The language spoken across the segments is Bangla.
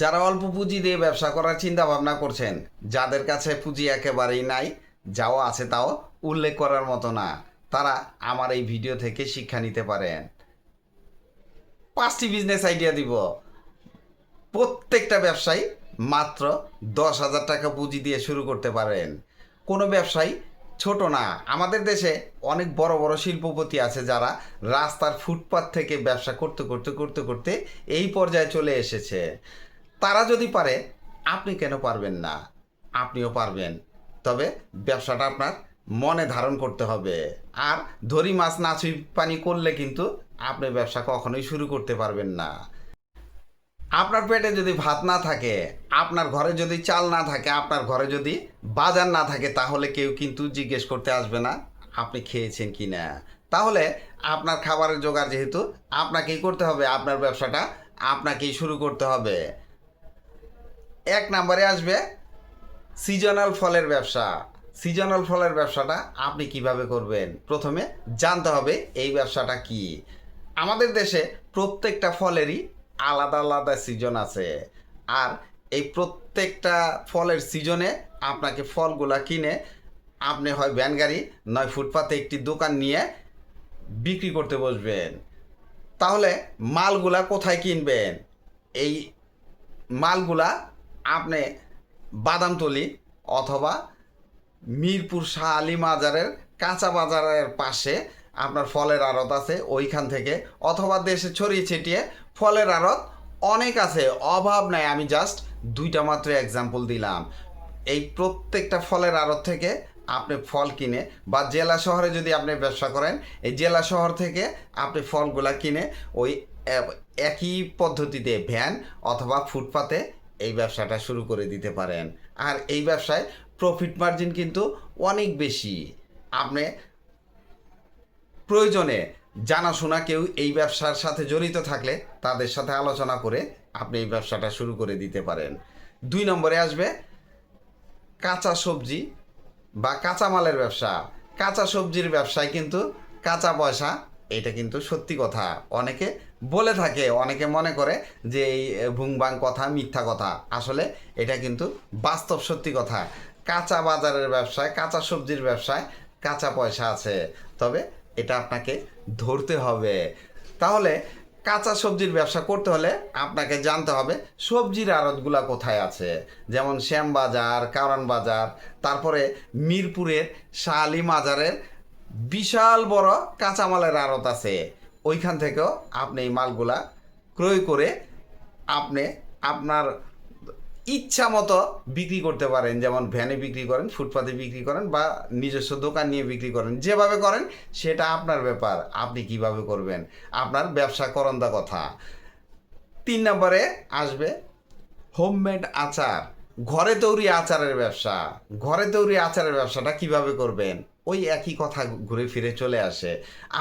যারা অল্প পুঁজি দিয়ে ব্যবসা করার চিন্তা ভাবনা করছেন, যাদের কাছে পুঁজি একেবারেই নাই, যাও আছে তাও উল্লেখ করার মতো না। তারা আমার এই ভিডিও থেকে শিক্ষা নিতে পারেন। পাঁচটি বিজনেস আইডিয়া দিব। প্রত্যেকটা ব্যবসায়ী মাত্র দশ হাজার টাকা পুঁজি দিয়ে শুরু করতে পারেন। কোনো ব্যবসায়ী ছোট না। আমাদের দেশে অনেক বড় বড় শিল্পপতি আছে যারা রাস্তার ফুটপাত থেকে ব্যবসা করতে করতে করতে করতে এই পর্যায়ে চলে এসেছে। তারা যদি পারে, আপনি কেন পারবেন না? আপনিও পারবেন। তবে ব্যবসাটা আপনার মনে ধারণ করতে হবে। আর ধরি মাছ না ছুঁই পানি করলে কিন্তু আপনি ব্যবসা কখনোই শুরু করতে পারবেন না। আপনার পেটে যদি ভাত না থাকে, আপনার ঘরে যদি চাল না থাকে, আপনার ঘরে যদি বাজার না থাকে, তাহলে কেউ কিন্তু জিজ্ঞেস করতে আসবে না, আপনি খেয়েছেন কি না? তাহলে আপনার খাবারের জোগাড় যেহেতু আপনাকেই করতে হবে, আপনার ব্যবসাটা আপনাকেই শুরু করতে হবে। এক নম্বরে আসবে সিজনাল ফলের ব্যবসা। সিজনাল ফলের ব্যবসাটা আপনি কীভাবে করবেন? প্রথমে জানতে হবে এই ব্যবসাটা কি। আমাদের দেশে প্রত্যেকটা ফলেরই আলাদা আলাদা সিজন আছে। আর এই প্রত্যেকটা ফলের সিজনে আপনাকে ফলগুলা কিনে আপনি হয় ভ্যান গাড়ি নয় ফুটপাতে একটি দোকান নিয়ে বিক্রি করতে বসবেন। তাহলে মালগুলা কোথায় কিনবেন? এই মালগুলা আপনি বাদামতলি অথবা মিরপুর শাহ আলী মাজারের কাঁচা বাজারের পাশে আপনার ফলের আড়ত আছে ওইখান থেকে, অথবা দেশে ছড়িয়ে ছিটিয়ে ফলের আড়ত অনেক আছে। অভাব নাই, আমি জাস্ট দুইটা মাত্র এক্সাম্পল দিলাম। এই প্রত্যেকটা ফলের আড়ত থেকে আপনি ফল কিনে, বা জেলা শহরে যদি আপনি ব্যবসা করেন, এই জেলা শহর থেকে আপনি ফলগুলা কিনে ওই একই পদ্ধতিতে ভ্যান অথবা ফুটপাতে এই ব্যবসাটা শুরু করে দিতে পারেন। আর এই ব্যবসায় প্রফিট মার্জিন কিন্তু অনেক বেশি। আপনি প্রয়োজনে জানাশোনা কেউ এই ব্যবসার সাথে জড়িত থাকলে তাদের সাথে আলোচনা করে আপনি এই ব্যবসাটা শুরু করে দিতে পারেন। দুই নম্বরে আসবে কাঁচা সবজি বা কাঁচামালের ব্যবসা। কাঁচা সবজির ব্যবসায় কিন্তু কাঁচা পয়সা এটা কিন্তু সত্যি কথা। অনেকে বলে থাকে, অনেকে মনে করে যে এই ভুংবাং কথা মিথ্যা কথা। আসলে এটা কিন্তু বাস্তব সত্যি কথা। কাঁচা বাজারের ব্যবসায়, কাঁচা সবজির ব্যবসায় কাঁচা পয়সা আছে। তবে এটা আপনাকে ধরতে হবে। তাহলে কাঁচা সবজির ব্যবসা করতে হলে আপনাকে জানতে হবে সবজির আড়তগুলা কোথায় আছে। যেমন শ্যাম বাজার কারণ বাজার তারপরে মিরপুরের শালি মাজারের বিশাল বড় কাঁচামালের আড়ত আছে। ওইখান থেকেও আপনি এই মালগুলা ক্রয় করে আপনি আপনার ইচ্ছা মতো বিক্রি করতে পারেন। যেমন ভ্যানে বিক্রি করেন, ফুটপাতে বিক্রি করেন বা নিজস্ব দোকান নিয়ে বিক্রি করেন। যেভাবে করেন, সেটা আপনার ব্যাপার। আপনি কীভাবে করবেন? আপনার ব্যবসা করন্দা কথা। তিন নম্বরে আসবে হোমমেড আচার। ঘরে তৈরি আচারের ব্যবসা। ঘরে তৈরি আচারের ব্যবসাটা কীভাবে করবেন? ওই একই কথা ঘুরে ফিরে চলে আসে।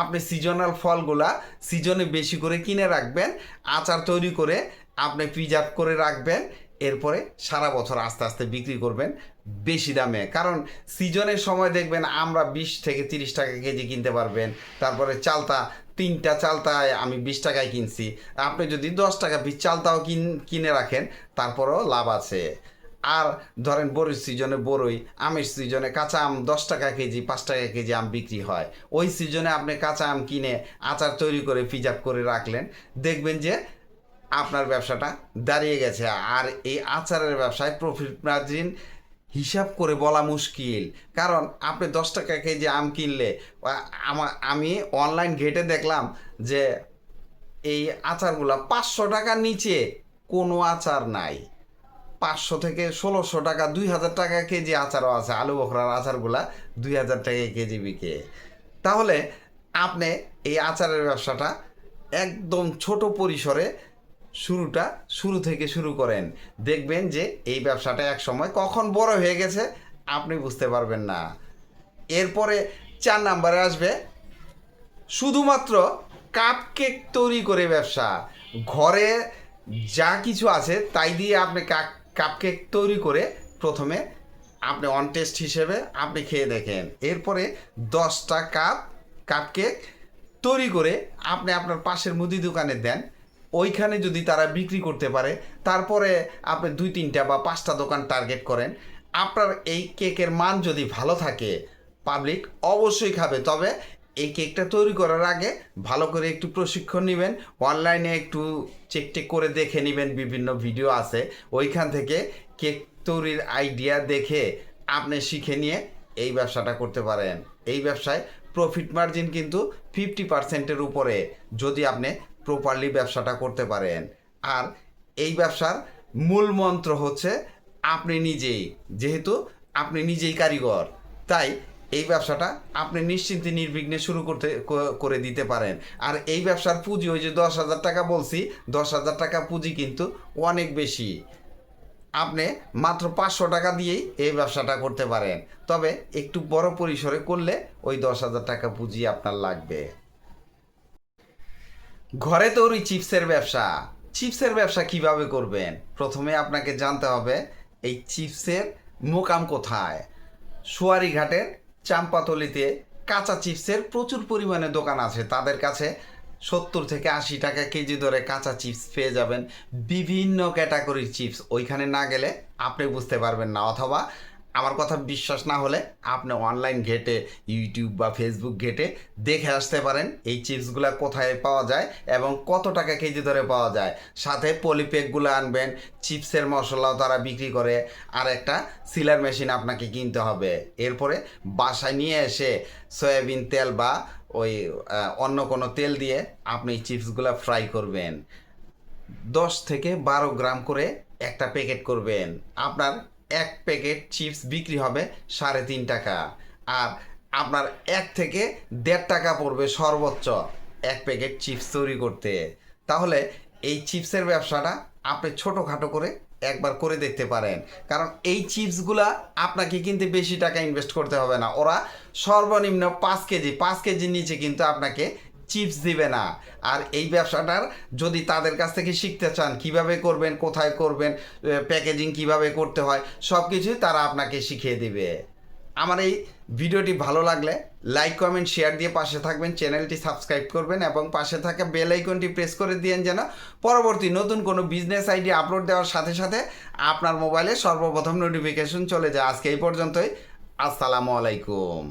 আপনি সিজনাল ফলগুলা সিজনে বেশি করে কিনে রাখবেন, আচার তৈরি করে আপনি প্রিজার্ভ করে রাখবেন, এরপরে সারা বছর আস্তে আস্তে বিক্রি করবেন বেশি দামে। কারণ সিজনের সময় দেখবেন আমরা বিশ থেকে তিরিশ টাকা কেজি কিনতে পারবেন, তারপরে চালতা, তিনটা চালতায় আমি বিশ টাকায় কিনছি। আপনি যদি দশ টাকা পিস চালতাও কিন, কিনে রাখেন, তারপরেও লাভ আছে। আর ধরেন বড়ই সিজনে বড়ই, আমের সিজনে কাঁচা আম দশ টাকা কেজি, পাঁচ টাকা কেজি আম বিক্রি হয়। ওই সিজনে আপনি কাঁচা আম কিনে আচার তৈরি করে প্রিজার্ভ করে রাখলেন, দেখবেন যে আপনার ব্যবসাটা দাঁড়িয়ে গেছে। আর এই আচারের ব্যবসায় প্রফিট মার্জিন হিসাব করে বলা মুশকিল। কারণ আপনি দশ টাকা কেজি আম কিনলে, আ- আমা- আমি অনলাইন ঘেটে দেখলাম যে এই আচারগুলা পাঁচশো টাকার নিচে কোনো আচার নাই। পাঁচশো থেকে ষোলোশো টাকা, দুই হাজার টাকা কেজি আচারও আছে, আলু বখরার আচারগুলা দুই হাজার টাকা কেজি বিকে। তাহলে আপনি এই আচারের ব্যবসাটা একদম ছোট পরিসরে শুরুটা শুরু থেকে শুরু করেন। দেখবেন যে এই ব্যবসাটা এক সময় কখন বড় হয়ে গেছে, আপনি বুঝতে পারবেন না। এরপরে চার নাম্বারে আসবে, শুধুমাত্র কাপ কেক তৈরি করে ব্যবসা। ঘরে যা কিছু আছে তাই দিয়ে আপনি কাপ কেক তৈরি করে প্রথমে আপনি অন টেস্ট হিসেবে আপনি খেয়ে দেখেন। এরপরে দশটা কাপ কাপকেক তৈরি করে আপনি আপনার পাশের মুদি দোকানে দেন। ওইখানে যদি তারা বিক্রি করতে পারে, তারপরে আপনি দুই তিনটা বা পাঁচটা দোকান টার্গেট করেন। আপনার এই কেকের মান যদি ভালো থাকে পাবলিক অবশ্যই খাবে। তবে এই কেকটা তৈরি করার আগে ভালো করে একটু প্রশিক্ষণ নেবেন। অনলাইনে একটু চেক টেক করে দেখে নেবেন, বিভিন্ন ভিডিও আছে। ওইখান থেকে কেক তৈরির আইডিয়া দেখে আপনি শিখে নিয়ে এই ব্যবসাটা করতে পারেন। এই ব্যবসায় প্রফিট মার্জিন কিন্তু ফিফটি পার্সেন্টের উপরে যদি আপনি প্রপারলি ব্যবসাটা করতে পারেন। আর এই ব্যবসার মূল মন্ত্র হচ্ছে আপনি নিজেই, যেহেতু আপনি নিজেই কারিগর, তাই এই ব্যবসাটা আপনি নিশ্চিন্তে নির্বিঘ্নে শুরু করতে করে দিতে পারেন। আর এই ব্যবসার পুঁজি, ওই যে দশ হাজার টাকা বলছি, দশ হাজার টাকা পুঁজি কিন্তু অনেক বেশি। আপনি মাত্র পাঁচশো টাকা দিয়েই এই ব্যবসাটা করতে পারেন। তবে একটু বড় পরিসরে করলে ওই দশ হাজার টাকা পুঁজি আপনার লাগবে। ঘরে তৈরি চিপসের ব্যবসা। চিপসের ব্যবসা কীভাবে করবেন? প্রথমে আপনাকে জানতে হবে, এই চিপসের মোকাম কোথায়? সুয়ারিঘাটের চাম্পাতলিতে কাঁচা চিপসের প্রচুর পরিমাণে দোকান আছে। তাদের কাছে সত্তর থেকে আশি টাকা কেজি ধরে কাঁচা চিপস পেয়ে যাবেন। বিভিন্ন ক্যাটাগরির চিপস। ওইখানে না গেলে আপনি বুঝতে পারবেন না। অথবা আমার কথা বিশ্বাস না হলে আপনি অনলাইন ঘেটে ইউটিউব বা ফেসবুক ঘেটে দেখে আসতে পারেন এই চিপসগুলো কোথায় পাওয়া যায় এবং কত টাকা কেজি ধরে পাওয়া যায়। সাথে পলিপ্যাকগুলো আনবেন, চিপসের মশলাও তারা বিক্রি করে, আর একটা সিলার মেশিন আপনাকে কিনতে হবে। এরপরে বাসায় নিয়ে এসে সয়াবিন তেল বা ওই অন্য কোনো তেল দিয়ে আপনি চিপসগুলো ফ্রাই করবেন। দশ থেকে বারো গ্রাম করে একটা প্যাকেট করবেন। আপনার এক প্যাকেট চিপস বিক্রি হবে সাড়ে তিন টাকা। আর আপনার এক থেকে দেড় টাকা পড়বে সর্বোচ্চ এক প্যাকেট চিপস তৈরি করতে। তাহলে এই চিপসের ব্যবসাটা আপনি ছোটোখাটো করে একবার করে দেখতে পারেন। কারণ এই চিপসগুলা আপনাকে কিন্তু বেশি টাকা ইনভেস্ট করতে হবে না। ওরা সর্বনিম্ন পাঁচ কেজি, পাঁচ কেজির নিচে কিন্তু আপনাকে চিপস দিবে না। আর এই ব্যবসাটার যদি তাদের কাছ থেকে শিখতে চান কীভাবে করবেন, কোথায় করবেন প্যাকেজিং কীভাবে করতে হয় সব কিছুই তারা আপনাকে শিখিয়ে দিবে। আমার এই ভিডিওটি ভালো লাগলে লাইক কমেন্ট শেয়ার দিয়ে পাশে থাকবেন, চ্যানেলটি সাবস্ক্রাইব করবেন এবং পাশে থাকা বেল আইকনটি প্রেস করে দিয়েন যেন পরবর্তী নতুন কোনো বিজনেস আইডি আপলোড দেওয়ার সাথে সাথে আপনার মোবাইলে সর্বপ্রথম নোটিফিকেশন চলে যায়। আজকে এই পর্যন্তই। আসসালামু আলাইকুম।